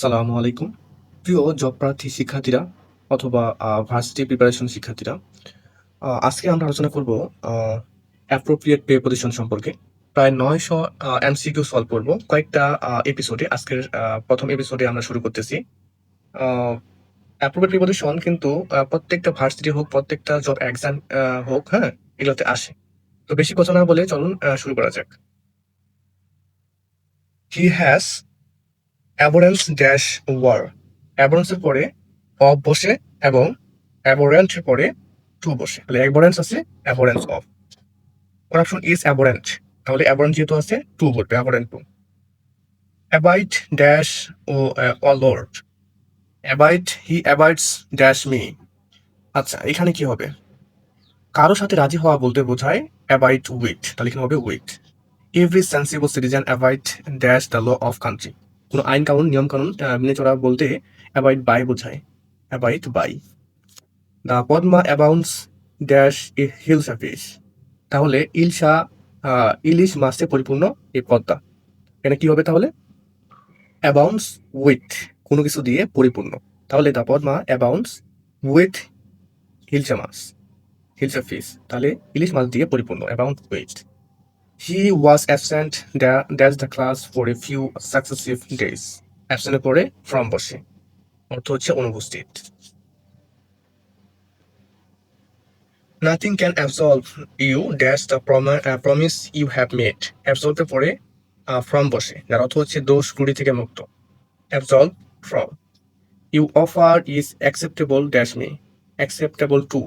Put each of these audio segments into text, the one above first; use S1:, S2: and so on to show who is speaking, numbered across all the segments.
S1: সালামু আলাইকুম। প্রিয় জব প্রার্থী শিক্ষার্থীরা অথবা ভার্সিটি প্রিপারেশন শিক্ষার্থীরা আজকে আমরা আলোচনা করব অ্যাপ্রোপ্রিয়েট পে পজিশন সম্পর্কে। প্রায় নয়শো এমসিকিউ সলভ করব। কয়েকটা এপিসোডে আজকের প্রথম এপিসোডে আমরা শুরু করতেছি। অ্যাপ্রোপ্রিয়েট পে পজিশন কিন্তু প্রত্যেকটা ভার্সিটি হোক, প্রত্যেকটা জব এক্সাম হোক হ্যাঁ এগুলোতে আসে। তো বেশি কথা না বলে চলুন শুরু করা যাক। He has abhorrence dash war. অ্যাবোরেন্সের পরে অফ বসে এবং অ্যাবোরেন্টের পরে টু বসে। তাহলে অ্যাবোরেন্স আছে, abhorrence of. Corruption is abhorrent. তাহলে অ্যাবোরেন্ট যেহেতু আছে, টু বলবে অ্যাবোরেন্ট টু। অ্যাবাইট ড্যাশ ও অলর্ড abide, he abides dash me. আচ্ছা এখানে কি হবে? কারোর সাথে রাজি হওয়া বলতে বোঝায় অ্যাবাইট উইথ। তাহলে এখানে হবে with. Every sensible citizen abide dash the law of country. কোনো আইন কানুন, নিয়ম কানুন মেনে চলা বলতে অ্যাবাইড বাই বোঝায়। Abide by the Padma abounds dash a hilsa fish তাহলে ইলশা ইলিশ মাছে পরিপূর্ণ এই পদ্মা এটা কি হবে তাহলে? অ্যাবাউন্স উইথ কোনো কিছু দিয়ে পরিপূর্ণ। তাহলে the Padma abounds with hilsa much hilsa fish তাহলে ইলিশ মাছ দিয়ে পরিপূর্ণ abounds with he was absent that the class for a few successive days অ্যাবসেন্টের পরে ফ্রম বসে। অর্থ হচ্ছে অনুপস্থিত। Nothing can absolve you dash the promise you have made অ্যাবসলভের পরে ফ্রম বসে। যার অর্থ হচ্ছে দোষ ত্রুটি থেকে মুক্ত। Absolve from you offer is acceptable dash me acceptable to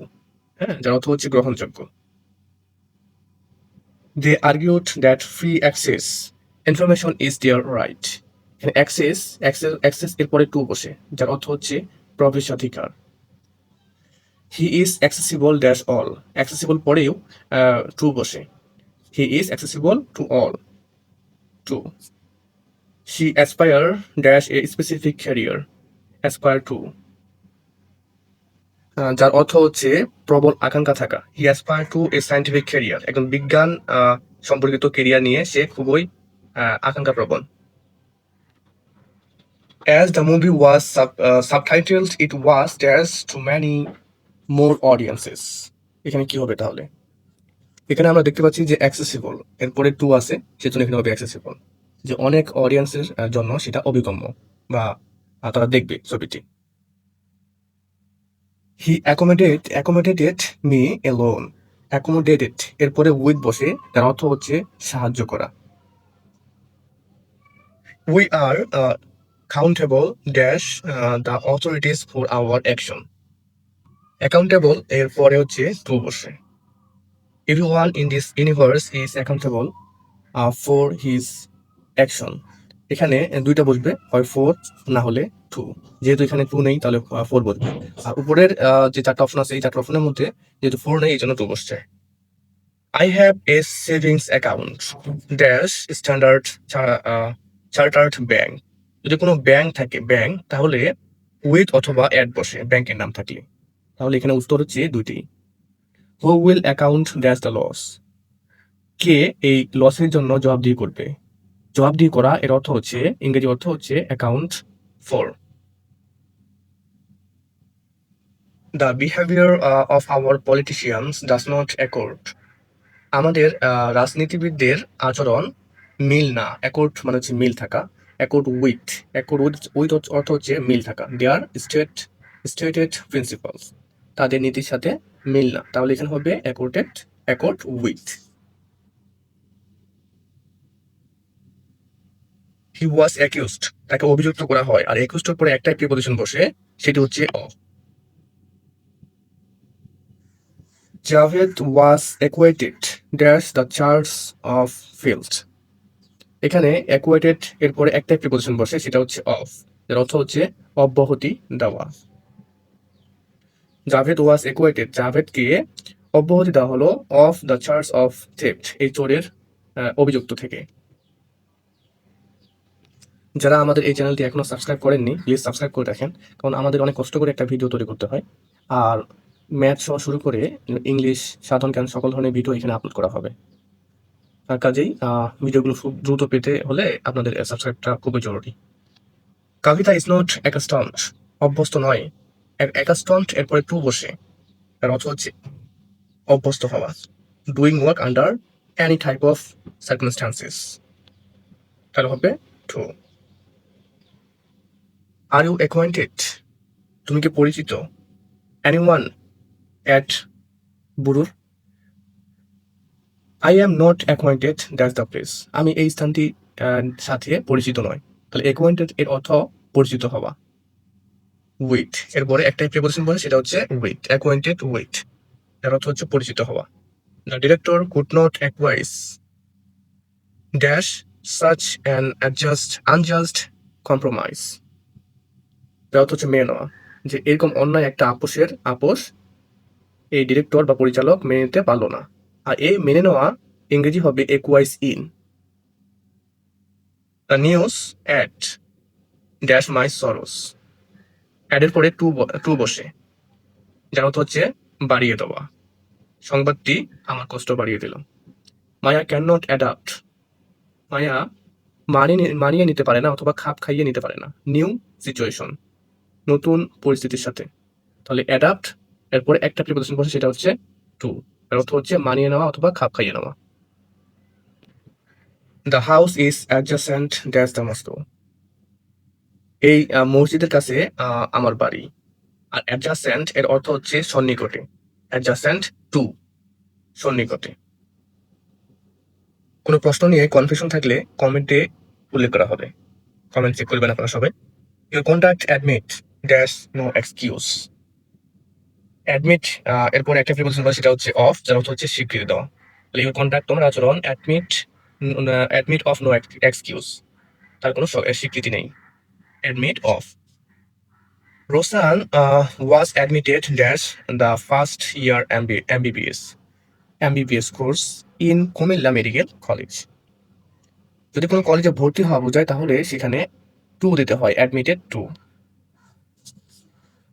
S1: হ্যাঁ যার অর্থ হচ্ছে গ্রহণযোগ্য। They argued that free access, information is their right. এখানে অ্যাক্সেস অ্যাক্সেস অ্যাক্সেস এর পরে টু বসে, যার অর্থ হচ্ছে প্রবেশাধিকার he is accessible dash all accessible পরেও টু বসে। He is accessible to all to she aspire dash a specific career aspire to যার অর্থ হচ্ছে প্রবল আকাঙ্ক্ষা থাকা। He aspire to a scientific career একজন বিজ্ঞান সম্পর্কিত কেরিয়ার নিয়ে সে খুবই আকাঙ্ক্ষা প্রবণ। As the movie was sub, it was theirs to many more audiences. এখানে কি হবে তাহলে? এখানে আমরা দেখতে পাচ্ছি যে অ্যাক্সেসিবল এরপরে টু আছে সেজন্য এখানে হবে অ্যাক্সেসিবল যে অনেক অডিয়েন্সের জন্য সেটা অভিগম্য বা তারা দেখবে ছবিটি। He accommodate accommodated me alone accommodated এরপরে উইথ বসে, তার অর্থ হচ্ছে সাহায্য করা। We are countable dash the authorities for our action accountable এর পরে হচ্ছে টু বসে। Everyone in this universe is accountable for his action এখানে দুইটা বসবে, হয় ফোর না হলে টু যেহেতু এখানে টু নেই, তাহলে ফোর বসবে আর উপরের যে চারটা অপশন আছে, এই চারটা অপশনের মধ্যে যেহেতু ফোর নেই, এই জন্য টু বসছে। I have a savings account dash Standard Chartered bank যদি কোনো ব্যাংক থাকে ব্যাংক তাহলে উইথ অথবা অ্যাড বসে ব্যাংকের নাম থাকলে। তাহলে এখানে উত্তর হচ্ছে দুইটি। Who will account dash the loss কে এই লসের জন্য জবাবদিহি করবে? জবাবদিহি করা, এর অর্থ হচ্ছে, ইংরেজি অর্থ হচ্ছে account for the behaviour of our politicians does not accord আমাদের আহ, রাজনীতিবিদদের আচরণ মিল না। অ্যাকর্ড মানে হচ্ছে মিল থাকা। Accord with accord with with অর্থ হচ্ছে মিল থাকা। দেয়ার স্টেট স্টেটেড প্রিন্সিপালস তাদের নীতির সাথে মিল না। তাহলে এখানে হবে accorded accord with he was accused তাকে অভিযুক্ত করা হয়। আর অ্যাকিউজডের পরে একটাই প্রিপোজিশন বসে, সেটি হচ্ছে of Javed was acquitted dash the charge of field এখানে অ্যাকুয়েটেড এরপরে একটাই প্রিপোজিশন বসে, সেটা হচ্ছে অফ এর অর্থ হচ্ছে অব্যাহতি দেওয়া। জাভেদ ওয়াজ অ্যাকুয়েটেড জাভেদকে অব্যাহতি দেওয়া হলো of the charge of theft এই চোরের অভিযুক্ত থেকে। যারা আমাদের এই চ্যানেলটি এখনও সাবস্ক্রাইব করেননি প্লিজ সাবস্ক্রাইব করে রাখেন। কারণ আমাদের অনেক কষ্ট করে একটা ভিডিও তৈরি করতে হয়। আর ম্যাথ সহ শুরু করে ইংলিশ সাধারণ জ্ঞান, সকল ধরনের ভিডিও এখানে আপলোড করা হবে। আর কাজেই ভিডিওগুলো খুব দ্রুত পেতে হলে আপনাদের সাবস্ক্রাইবটা খুবই জরুরি। কবিতা ইজ নট অ্যাকাস্টমড অভ্যস্ত নয়। অ্যাকাস্টমড এরপরে টু বসে। তার অর্থ হচ্ছে অভ্যস্ত হওয়া। Doing work under any type of circumstances তাহলে হবে টু আর ইউ অ্যাকোয়েন্টেড তুমি কি পরিচিত? Anyone at Burur I am not acquainted that's the place আমি এই স্থানটি সাথে পরিচিত নয় তাহলে অ্যাকোয়েন্টেড এর অর্থ পরিচিত হওয়া। উইথ এরপরে একটাই প্রিপোজিশন বলে, সেটা হচ্ছে উইথ অ্যাকোয়েন্টেড উইথ এর অর্থ হচ্ছে পরিচিত হওয়া। The director could not advise dash such an adjust unjust compromise অর্থ হচ্ছে মেনে নেওয়া। যে এরকম অন্যায় একটা আপোষের আপোষ এই ডিরেক্টর বা পরিচালক মেনে নিতে পারল না। আর এই মেনে নেওয়া ইংরেজি হবে acquiesce in news at dash my sorrows অ্যাডের পরে টু টু বসে। যার অর্থ হচ্ছে বাড়িয়ে দেওয়া। সংবাদটি আমার কষ্ট বাড়িয়ে দিল। Maya can not adapt Maya মানিয়ে মানিয়ে নিতে পারে না অথবা খাপ খাইয়ে নিতে পারে না। নিউ সিচুয়েশন নতুন পরিস্থিতির সাথে। তাহলে অ্যাডাপ্ট এরপরে একটা প্রিপোজিশন বসে, সেটা হচ্ছে টু এর অর্থ হচ্ছে মানিয়ে নেওয়া অথবা খাপ খাইয়ে নেওয়া। The house is adjacent dash the mosque এই মসজিদের কাছে আমার বাড়ি। আর অ্যাডজাসেন্ট এর অর্থ হচ্ছে সন্নিকটে। অ্যাডজাসেন্ট টু সন্নিকটে। কোনো প্রশ্ন নিয়ে কনফিউশন থাকলে কমেন্টে উল্লেখ করা হবে। কমেন্ট চেক করবেন আপনারা সবাই। Your contact admit dash no excuse admit এরপর একটা প্রিপোজিশন বলে সেটা হচ্ছে অফ যার অর্থ হচ্ছে স্বীকৃতি। দেওয়া তাহলে ইউর কন্ট্যাক্ট তোমার আচরণ admit admit of no excuse তার কোনো স্বীকৃতি নেই. Rosan uh, was admitted dash the first year MB, MBBS MBBS course in Comilla medical college যদি কোনো কলেজে ভর্তি হওয়া বোঝায় তাহলে সেখানে টু দিতে হয় admitted to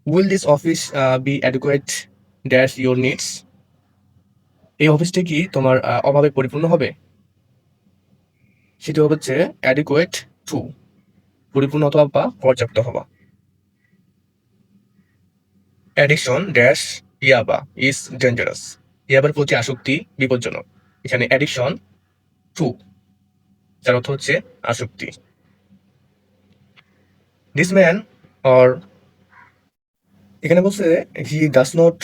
S1: will this office be adequate dash your needs এই অফিসটি কি তোমার অভাবে পরিপূর্ণ হবে? সেটি হচ্ছে অ্যাডিকুয়েট টু পরিপূর্ণ অথবা বা পর্যাপ্ত হওয়া। Addiction dash yaba is dangerous ইয়াবার প্রতি আসক্তি বিপজ্জনক। এখানে অ্যাডিকশন টু যার অর্থ হচ্ছে আসক্তি। দিস ম্যান অর এখানে বলছে he does not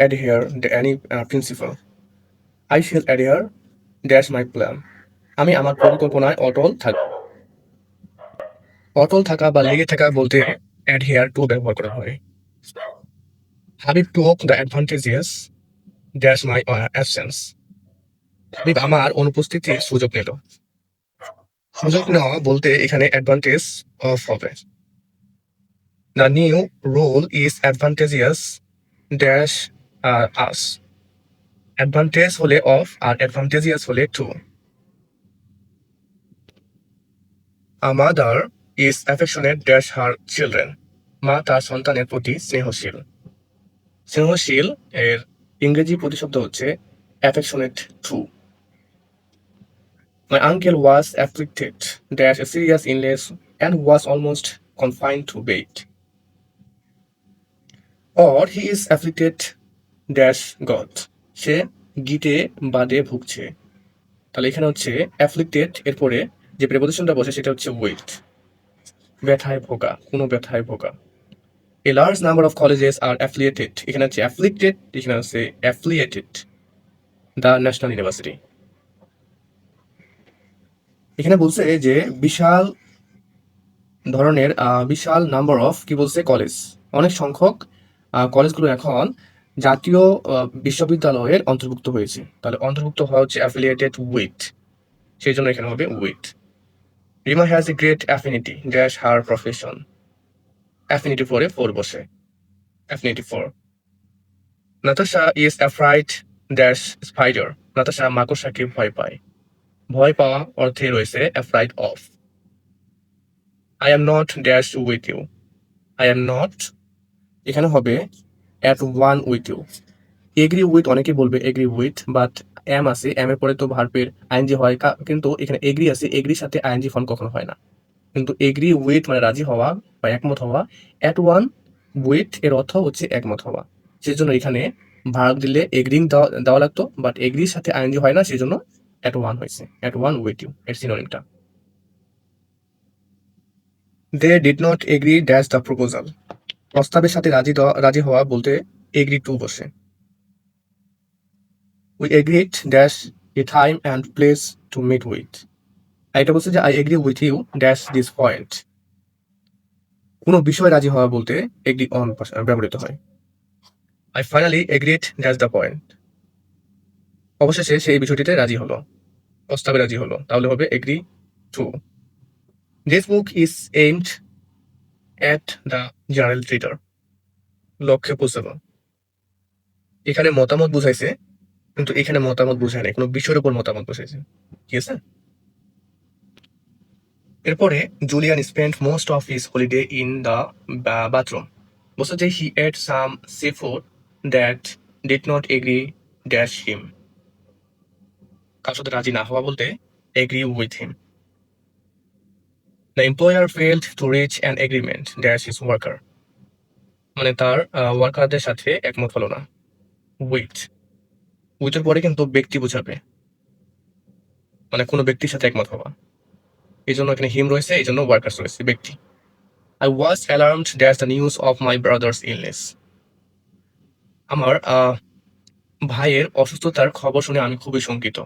S1: adhere any principle I shall adhere dash my plan আমি আমার পরিকল্পনায় অটল থাকব অটল থাকা বা লেগে থাকা বলতে অ্যাডহেয়ার টু ব্যবহার করা হয়। Habib took the advantages dash my absence Habib আমার অনুপস্থিতির সুযোগ নিল। সুযোগ নেওয়া বলতে এখানে অ্যাডভান্টেজ অফ হবে। The new role is advantageous dash us advantage হলে অফ আর অ্যাডভান্টেজিয়াস হলে to A mother is affectionate dash her children. মা তার সন্তানের প্রতি স্নেহশীল স্নেহশীল এর ইংরেজি প্রতিশব্দ হচ্ছে affectionate to My uncle was afflicted dash a serious illness and was almost confined to bed. Or he is afflicted, dash God. সে গিটে বাদে ভুগছে। তাহলে এখানে হচ্ছে অ্যাফ্লিক্টেড এরপরে যে প্রেপোজিশনটা বসে সেটা হচ্ছে উইথ ব্যথায় ভোগা, কোনো ব্যথায় ভোগা। A large number of colleges are affiliated এখানে হচ্ছে অ্যাফ্লিক্টেড এখানে হচ্ছে অ্যাফিলিয়েটেড দ্য ন্যাশনাল ইউনিভার্সিটি এখানে বলছে যে বিশাল ধরনের বিশাল নাম্বার অফ কি বলছে কলেজ অনেক সংখ্যক কলেজগুলো এখন জাতীয় বিশ্ববিদ্যালয়ের অন্তর্ভুক্ত হয়েছে। তাহলে অন্তর্ভুক্ত হওয়া হচ্ছে অ্যাফিলিয়েটেড উইথ সেই জন্য এখানে হবে with Rima has a great affinity dash her profession affinity পরে ফোর বসে। Affinity for Natasha is afraid dash spider Natasha মাকড়সাকে ভয় পায়। ভয় পাওয়া অর্থে রয়েছে afraid of I am not dash with you I am not এখানে হবে at one with you agree with অনেকে বলবে এগ্রি উইথ বাট এম আছে এম এর পরে তো ভার্বের আইএনজি হয় কিন্তু এখানে এগ্রি আছে এগ্রির সাথে আইএনজি ফর্ম কখনো হয় না। কিন্তু এগ্রি উইথ মানে রাজি হওয়া বা একমত হওয়া অ্যাট ওয়ান উইথ এর অর্থ হচ্ছে একমত হওয়া। সেজন্য এখানে ভার্ব দিলে এগ্রিং দেওয়া লাগতো বাট এগ্রির সাথে আইএনজি হয় না, সেজন্য অ্যাট ওয়ান হয়েছে। অ্যাট ওয়ান উইথ ইউ এর সিনোনিমটা they did not agree dash the proposal প্রস্তাবের সাথে রাজি রাজি হওয়া বলতে এগ্রি টু বসে। We agreed dash a time and place to meet with এটা বলছে যে I agree with you dash this point কোনো বিষয়ে রাজি হওয়া বলতে এগ্রি অন ব্যবহৃত হয়। I finally agreed dash the point অবশেষে সেই বিষয়টিতে রাজি হলো। প্রস্তাবে রাজি হলো। তাহলে হবে agree to this book is aimed at the general reader. লক্ষ্যে পৌঁছানো এখানে মতামত বুঝাইছে, কিন্তু এখানে মতামত বুঝায় নাই, কোনো বিষয়ের উপর মতামত বুঝাইছে। ঠিক আছে? এরপরে Julian spend most of his holiday in the bathroom বলছে যে he ate some seafood that did not agree dash him কার সাথে রাজি না হওয়া বলতে agree with him the employer failed to reach an agreement dash his worker মানে তার ওয়ার্কারদের সাথে একমত হলো না। উইথ উইথের পরে কিন্তু ব্যক্তি বোঝাবে। মানে কোনো ব্যক্তির সাথে একমত হওয়া। এই জন্য এখানে হিম রয়েছে, এই জন্য ওয়ার্কার্স রয়েছে, ব্যক্তি। I was alarmed dash the news of my brother's illness আমার ভাইয়ের অসুস্থতার খবর শুনে আমি খুবই শঙ্কিত।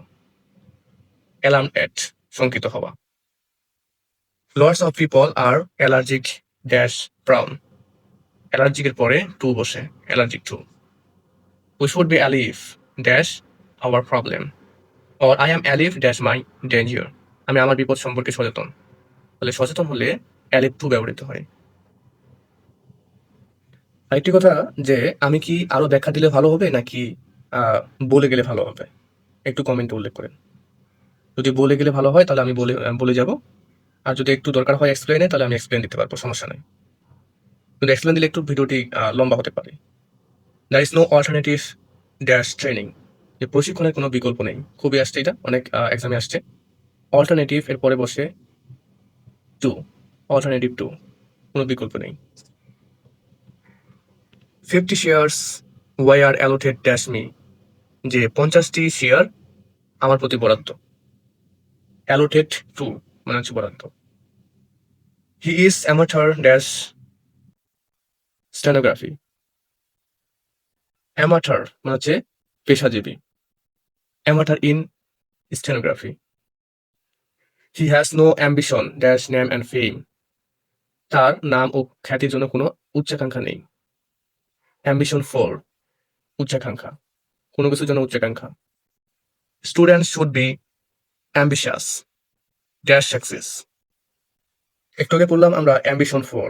S1: অ্যালার্ম এট শঙ্কিত হওয়া। Lots of people are allergic dash brown অ্যালার্জিকের পরে টু বসে allergic to we should be alive dash our problem or I am alive dash my danger আমি আমার বিপদ সম্পর্কে সচেতন। তাহলে সচেতন হলে অ্যালিভ টু ব্যবহৃত হয়। আরেকটি কথা যে, আমি কি আরও ব্যাখ্যা দিলে ভালো হবে নাকি বলে গেলে ভালো হবে? একটু কমেন্টে উল্লেখ করেন। যদি বলে গেলে ভালো হয়, তাহলে আমি বলে বলে যাব। আর যদি একটু দরকার হয় এক্সপ্লেনে তাহলে আমি এক্সপ্লেন দিতে পারব, সমস্যা নেই। কিন্তু এক্সপ্লেন দিলে একটু ভিডিওটি লম্বা হতে পারে। There is no alternative dash training যে প্রশিক্ষণের কোনো বিকল্প নেই। খুবই আসছে এটা, অনেক এক্সামে আসছে। অল্টারনেটিভ এর পরে বসে টু অল্টারনেটিভ টু কোনো বিকল্প নেই। Fifty shares why are allotted dash me যে পঞ্চাশটি শেয়ার আমার প্রতি বরাদ্দ। অ্যালোটেড টু মানে হচ্ছে বরাদ্দ। He is amateur dash stenography amateur মানে হচ্ছে পেশাজীবী। Amateur in stenography he has no ambition dash name and fame তার নাম ও খ্যাতির জন্য কোনো উচ্চাকাঙ্ক্ষা নেই। অ্যাম্বিশন ফর উচ্চাকাঙ্ক্ষা। কোনো কিছুর জন্য উচ্চাকাঙ্ক্ষা। Student should be ambitious dash success একটু আগে বললাম আমরা অ্যাম্বিশন ফোর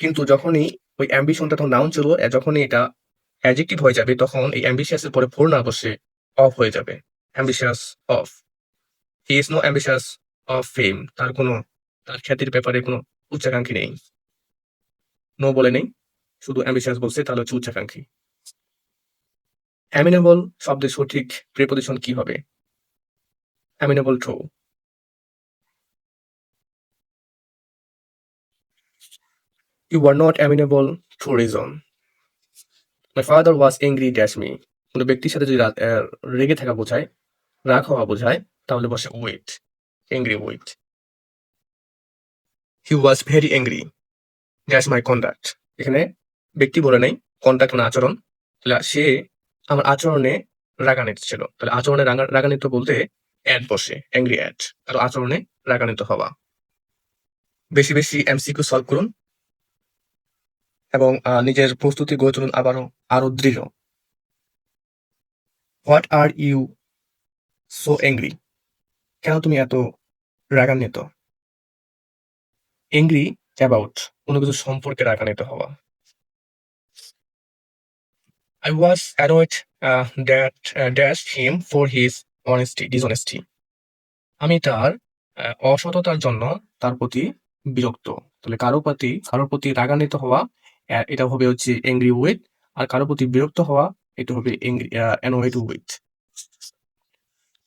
S1: কিন্তু যখনই ওই অ্যাম্বিশনটা তখন নাউন ছিল যখনই এটা অ্যাডজেক্টিভ হয়ে যাবে, তখন এই অ্যাম্বিশিয়াসের পরে ফোর না বসে অফ হয়ে যাবে। Ambitious of he is no ambitious of fame তার কোনো, তার খ্যাতির ব্যাপারে কোনো উচ্চাকাঙ্ক্ষী নেই। নো বলে নেই। শুধু অ্যাম্বিশিয়াস বলছে, তাহলে হচ্ছে উচ্চাকাঙ্ক্ষী। অ্যামিনেবল শব্দের সঠিক প্রিপোজিশন কি হবে? Amenable to you are not amenable to reason my father was angry dash me কোনো ব্যক্তির সাথে যদি রেগে থাকা বোঝায়, রাগ হওয়া বোঝায়, তাহলে বসে with angry with he was very angry dash my conduct এখানে ব্যক্তি বলে নেই কন্ডাক্ট মানে আচরণ। তাহলে সে আমার আচরণে রাগান্বিত ছিল। তাহলে আচরণে রাগা- রাগান্বিত বলতে অ্যাড বসে অ্যাংরি অ্যাড আর আচরণে রাগান্বিত হওয়া। বেশি বেশি এমসিকিউ সলভ করুন। এবং নিজের প্রস্তুতি গড়ে তুলুন আবারও আরও দৃঢ়। What are you so angry কেন তুমি এত রাগান্বিত? অ্যাংরি অ্যাবাউট কোনো কিছু সম্পর্কে রাগান্বিত হওয়া। Annoyed uh, that uh, dashed him for his honesty, dishonesty. আমি তার আহ, অসততার জন্য তার প্রতি বিরক্ত। তাহলে কারও প্রতি কারোর প্রতি রাগান্বিত হওয়া এটা হবে হচ্ছে এংরি উইথ আর কারোর প্রতি বিরক্ত হওয়া, এটা হবে অ্যানোয়েড উইথ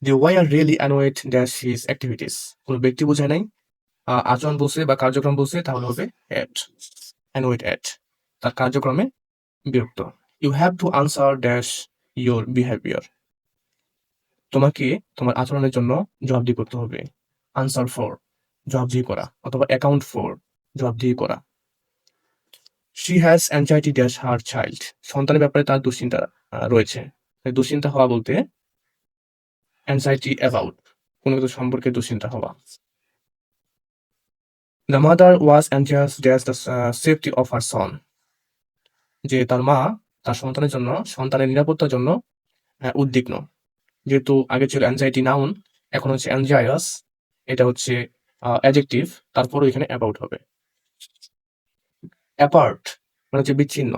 S1: যে why are really annoyed dash his activities কোনো ব্যক্তি বোঝায় নাই। আচরণ বলছে বা কার্যক্রম বলছে, তাহলে হবে অ্যাট অ্যানোয়েট অ্যাট তার কার্যক্রমে বিরক্ত। You have to answer dash your behaviour তোমাকে তোমার আচরণের জন্য জবাবদিহি করতে হবে। আনসার ফর জবাবদিহি করা, অথবা অ্যাকাউন্ট ফর জবাবদিহি করা। She has anxiety dash her child সন্তানের ব্যাপারে তার দুশ্চিন্তা রয়েছে। দুশ্চিন্তা হওয়া বলতে অ্যাংজাইটি অ্যাবাউট কোনো কিছু সম্পর্কে দুশ্চিন্তা হওয়া। The mother was anxious dash the safety of her son যে তার মা তার সন্তানের জন্য, সন্তানের নিরাপত্তার জন্য উদ্বিগ্ন। যেহেতু আগে ছিল অ্যাংজাইটি নাউন এখন হচ্ছে অ্যাংজায়াস এটা হচ্ছে অ্যাজেক্টিভ তারপরও এখানে অ্যাবাউট হবে। অ্যাপার্ট মানে হচ্ছে বিচ্ছিন্ন।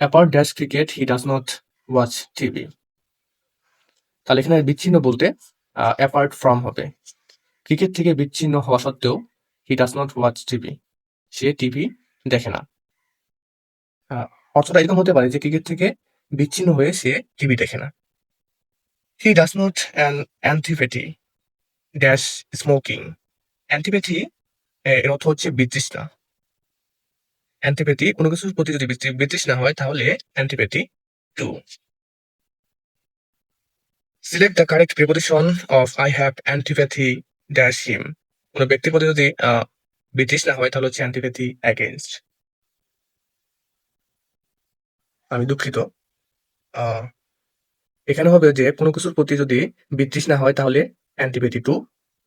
S1: Apart dash cricket he does not watch TV তাহলে এখানে বিচ্ছিন্ন বলতে অ্যাপার্ট ফ্রম হবে। ক্রিকেট থেকে বিচ্ছিন্ন হওয়া সত্ত্বেও he does not watch TV say TV দেখে না। অর্থটা এরকম হতে পারে যে ক্রিকেট থেকে বিচ্ছিন্ন হয়ে সে টিভি দেখে না। He does not an antipathy dash smoking antipathy এর অর্থ হচ্ছে বিতৃষ্ণা। অ্যান্টিপ্যাথি কোনো কিছুর প্রতি যদি বিতৃ- না হয় তাহলে antipathy to select the correct preposition of I have antipathy dash him কোনো ব্যক্তির প্রতি যদি আহ, না হয় তাহলে হচ্ছে অ্যান্টিপ্যাথি অ্যাগেনস্ট আমি দুঃখিত। এখানে হবে যে কোনো কিছুর প্রতি যদি বিতৃষ্ণা হয় তাহলে অ্যান্টিপ্যাথি টু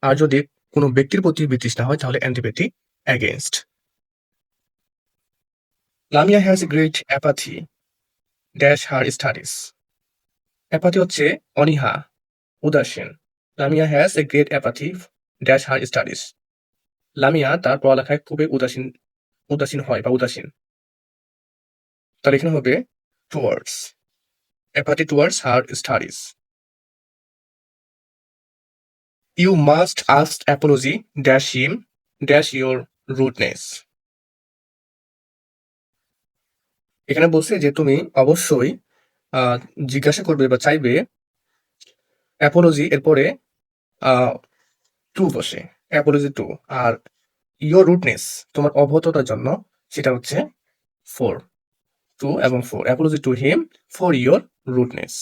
S1: আর যদি কোনো ব্যক্তির প্রতি বিতৃষ্ণা হয় তাহলে antipathy against Lamia has great apathy dash her studies apathy হচ্ছে অনীহা, উদাসীন। Lamia has a great apathy dash her studies Lamia তার পড়ালেখায় খুবই উদাসীন উদাসীন হয় বা উদাসীন। তার এখানে হবে towards apathy towards her studies you must ask apology dash him dash your rudeness এখানে বলছে যে তুমি অবশ্যই জিজ্ঞাসা করবে বা চাইবে অ্যাপোলজি এরপরে টু বসে। Apology to R your rudeness তোমার অবহততার জন্য সেটা হচ্ছে ফোর টু এবং for apology to him for your rudeness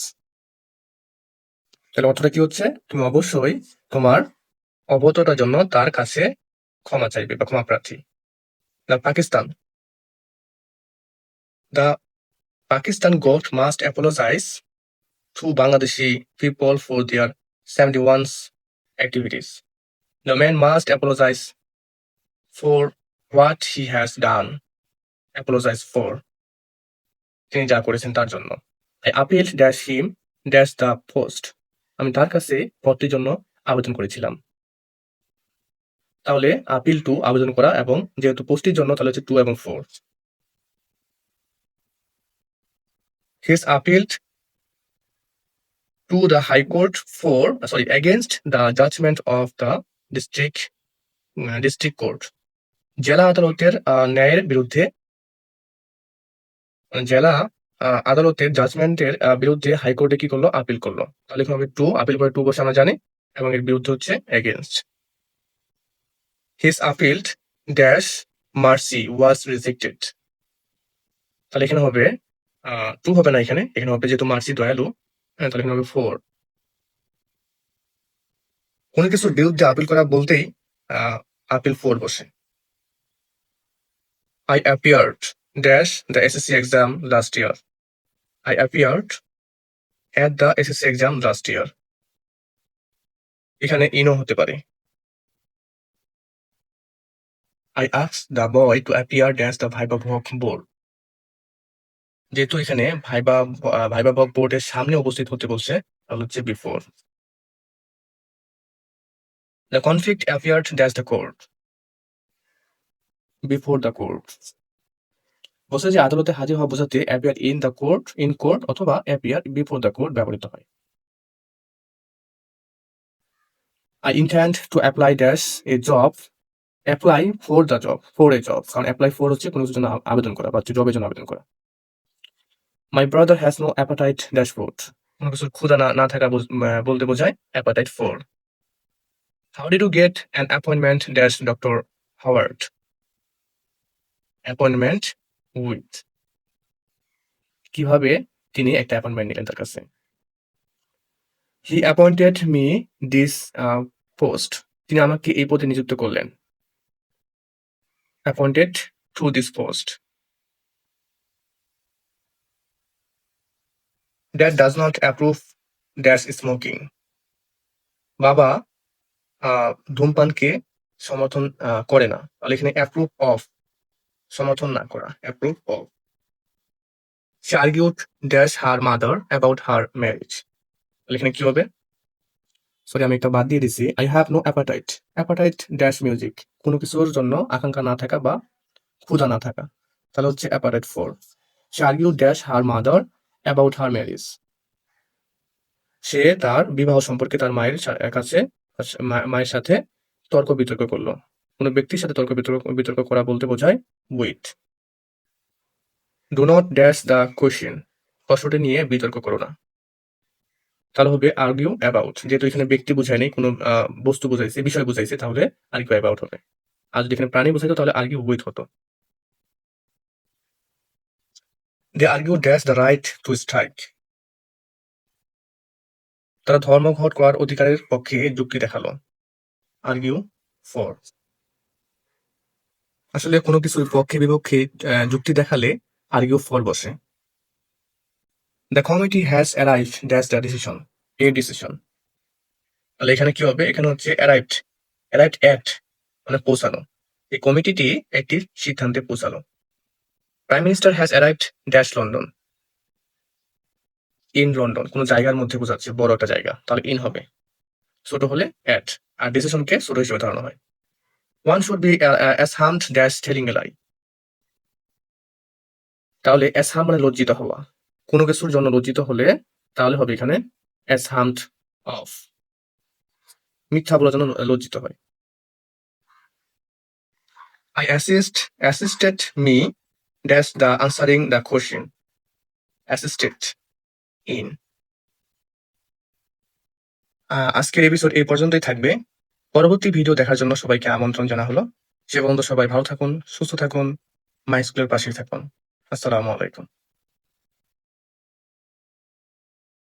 S1: তাহলে অর্থটা কি হচ্ছে? তুমি অবশ্যই তোমার অবহততার জন্য তার কাছে ক্ষমা চাইবে বা ক্ষমা প্রার্থী। Pakistan. The Pakistan govt must apologise to Bangladeshi people for their seventy one's activities the man must apologise for what he has done apologise তিনি যা করেছেন তার জন্য। I appeal dash him dash the post আমি তার কাছে পদটির জন্য আবেদন করেছিলাম। তাহলে আপিল টু আবেদন করা এবং যেহেতু পোস্টটির জন্য তাহলে হচ্ছে টু এবং four his appealed to the High Court for uh, sorry against the judgment of the district uh, district court. জেলা আদালতের আহ, ন্যায়ের বিরুদ্ধে জেলা আহ, আদালতের জাজমেন্টের বিরুদ্ধে হাইকোর্টে কি করল? আপিল করল। তাহলে এখানে হবে টু আপিল করে টু বসে আমরা জানি এবং এর বিরুদ্ধে হচ্ছে against his appealed dash mercy was rejected তাহলে এখানে হবে টু হবে না এখানে। এখানে হবে যেহেতু মার্সি দয়ালু হ্যাঁ তাহলে এখানে হবে ফোর কোনো কিছুর বিরুদ্ধে আপিল করা বলতেই আপিল ফোর বসে। I appeared dash the SSC exam last year I appeared at the SSC exam last year এখানে ইনো হতে পারে। I আক্স the boy to appear dash the viva voce board যেহেতু এখানে ভাইবা ভাইবা বোর্ডের সামনে উপস্থিত হতে বলছে তাহলে হচ্ছে before the conflict appeared dash the court before the court বলছে যে আদালতে হাজির হওয়া বোঝাতে appear in the court in court অথবা অ্যাপিয়ার বিফোর দ্য কোর্ট ব্যবহৃত হয়। I intend to apply dash a job apply for the job for a job কারণ অ্যাপ্লাই ফর হচ্ছে কোনো কিছুর জন্য আবেদন করা বা জবের জন্য আবেদন করা। My brother has no appetite dash food কোনো কিছুর ক্ষুধা না না থাকা বলতে বোঝায় appetite for How did you get an appointment dash doctor Howard? Appointment with কীভাবে তিনি একটা অ্যাপয়েন্টমেন্ট নিলেন তার কাছে? He appointed me this post তিনি আমাকে এই পদে নিযুক্ত করলেন। Appointed to this post that does not approve dash smoking বাবা ধূমপানকে সমর্থন করে না। তাহলে এখানে অ্যাপ্রুভ অফ সমর্থন না করা approve of she argued dash her mother about her marriage তাহলে এখানে কি হবে? সরি আমি একটা বাদ দিয়ে দিছি। I have no appetite appetite dash music কোনো কিছুর জন্য আকাঙ্ক্ষা না থাকা বা ক্ষুধা না থাকা। তাহলে হচ্ছে appetite for she argue dash her mother about her marriage সে তার বিবাহ সম্পর্কে তার মায়ের কাছে মায়ের সাথে তর্ক বিতর্ক করল। কোনো ব্যক্তির সাথে তর্ক বিতর্ক বিতর্ক করা বলতে বোঝায় with do not dash the question প্রশ্নটি নিয়ে বিতর্ক করো না। তাহলে হবে আর্গিউ অ্যাবাউট যেহেতু এখানে ব্যক্তি বোঝায় নেই, কোনো বস্তু বুঝাইছে, বিষয় বুঝাইছে, তাহলে আর্গিউ অ্যাবাউট হবে। আর যদি এখানে প্রাণী বোঝাইতো, তাহলে আর্গিউ উইথ হতো। They argue dash the right to strike তারা ধর্মঘট করার অধিকারের পক্ষে যুক্তি দেখাল। আর্গিউ ফর আসলে কোনো কিছুর পক্ষে বিপক্ষে যুক্তি দেখালে আর্গিউ ফর বসে। The committee has arrived dash the decision a decision তাহলে এখানে কি হবে? এখানে হচ্ছে অ্যারাইভড অ্যারাইভড অ্যাট মানে পৌঁছানো এই কমিটিটি একটি সিদ্ধান্তে পৌঁছালো। Prime minister has arrived dash London in London কোনো জায়গার মধ্যে বোঝাচ্ছে, বড় একটা জায়গা, তাহলে ইন হবে। ছোট হলে অ্যাট আর ডিসিশনকে ছোট হিসেবে ধরানো হয়। One should be ashamed dash telling a lie তাহলে অ্যাস হার্ম মানে লজ্জিত হওয়া। কোনো কিছুর জন্য লজ্জিত হলে তাহলে হবে এখানে অ্যাস হার্মড অফ মিথ্যা বলার জন্য লজ্জিত হয়। I assist assisted me dash the answering the question. Assisted in. আজকের এপিসোড এই পর্যন্তই থাকবে। পরবর্তী ভিডিও দেখার জন্য সবাইকে আমন্ত্রণ জানা হলো। সে পর্যন্ত সবাই ভালো থাকুন, সুস্থ থাকুন মাই স্কুলের পাশে থাকুন। আসসালামু আলাইকুম।